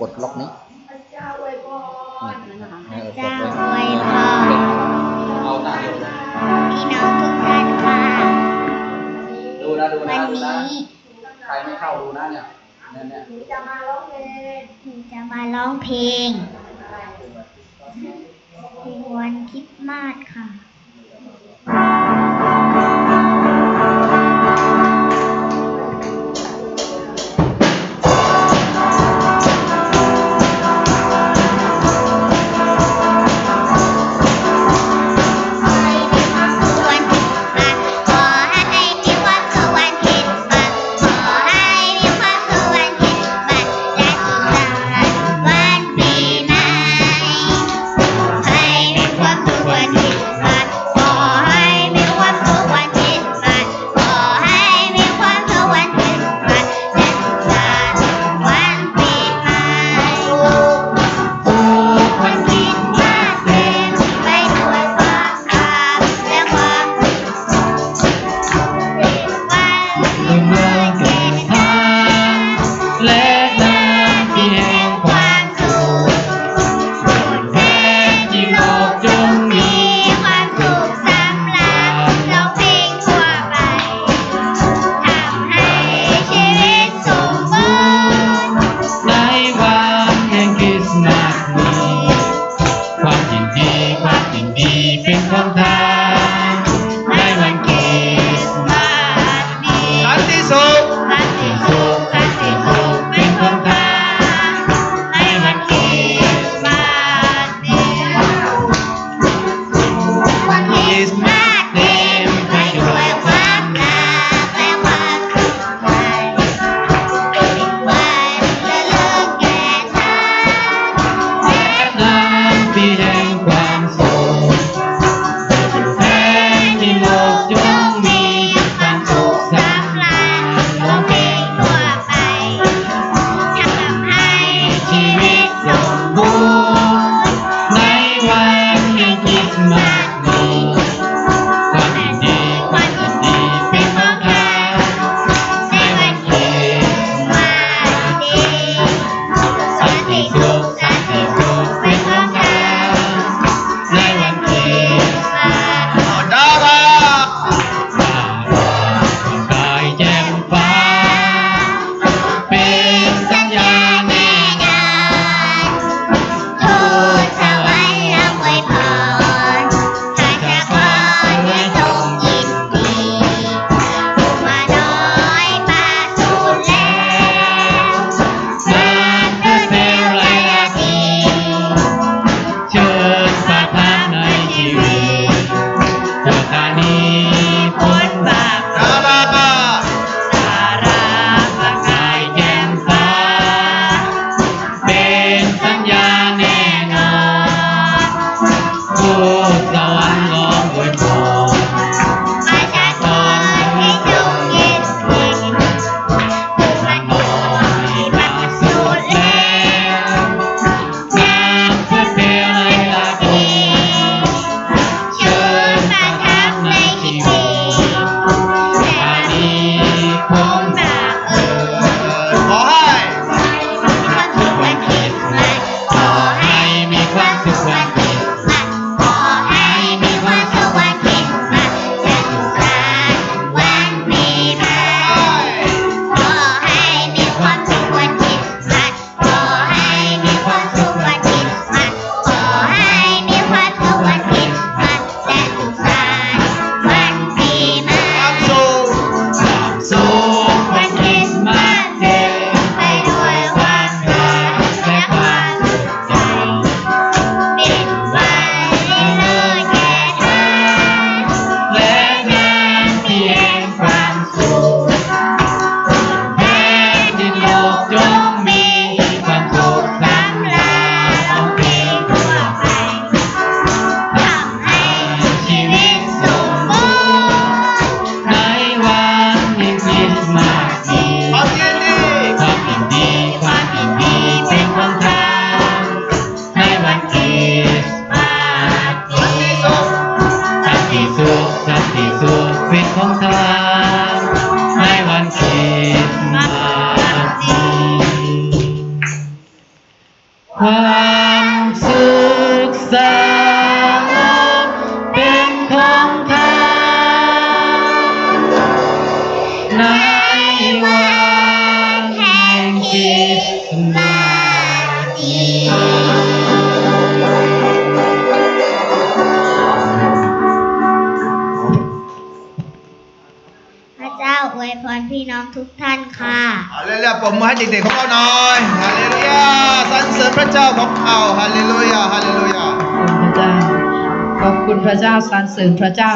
กดล็อกนี้เจ้าอวยพรนั่นนะคะเออเจ้ากดอไว้วยพรเอาตาเดียวเลยพี่น้องทุกท่านค่ะดูนะดูวันะนดูนะนี้ใครไม่เข้าดูนะเนี่ยเนี่ยเนี่ยหนูจะมาร้องเพลงหนูจะมาร้องเพลงเพลงวันคริสต์มาสค่ะ I'm onward. พรพี่น้องทุกท่านค่ะฮาเลลูยาปรบมือให้เด็กๆของเราหน่อยฮาเลลูยาสรรเสริญพระเจ้าของเราฮาเลลูยาฮาเลลูยา ขอบคุณพระเจ้าขอบคุณพระเจ้าสรรเสริญพระเจ้า